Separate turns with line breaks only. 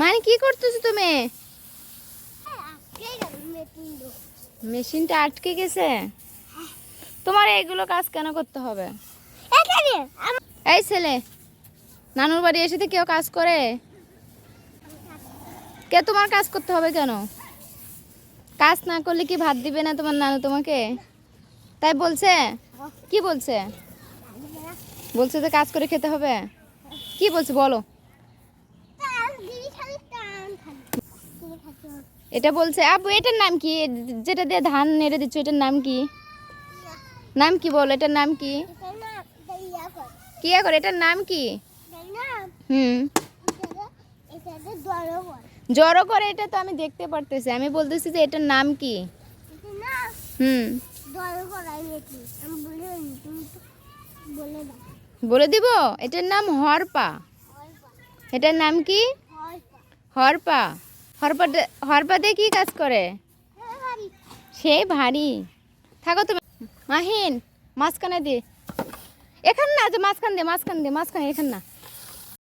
মানে কি করতেছো তুমি? মেশিনটা আটকে গেছে? তোমার এইগুলো কাজ কেন করতে হবে? এই ছেলে, নানুর বাড়ি এসে তো কেউ কাজ করে। কে তোমার কাজ করতে হবে কেন? কাজ না করলে কি ভাত দিবে না তোমার নানু তোমাকে? তাই বলছে? কি বলছে? বলছে যে কাজ করে খেতে হবে। কি বলছে বলো। এটা বলছে আবু এটার নাম কি? যেটা দিয়ে ধান নেড়ে দিচ্ছ, এটার নাম কি? নাম কি বলো, এটার নাম কি? কি করে, এটার নাম কি? হুম। জড়ো করে, এটা তো আমি দেখতে পারতেছি। আমি বলতেছি যে, এটার নাম কি? হুম। বলে দিব? এটার নাম হরপা। এটার নাম কি? হরপা হরপা হরপা দিয়ে কি কাজ করে? সে ভারী। থাকো তুমি। মাহিন, মাঝখানে দে। এখান না মাঝখান দিয়ে মাঝখান দিয়ে মাঝখানে, এখান না।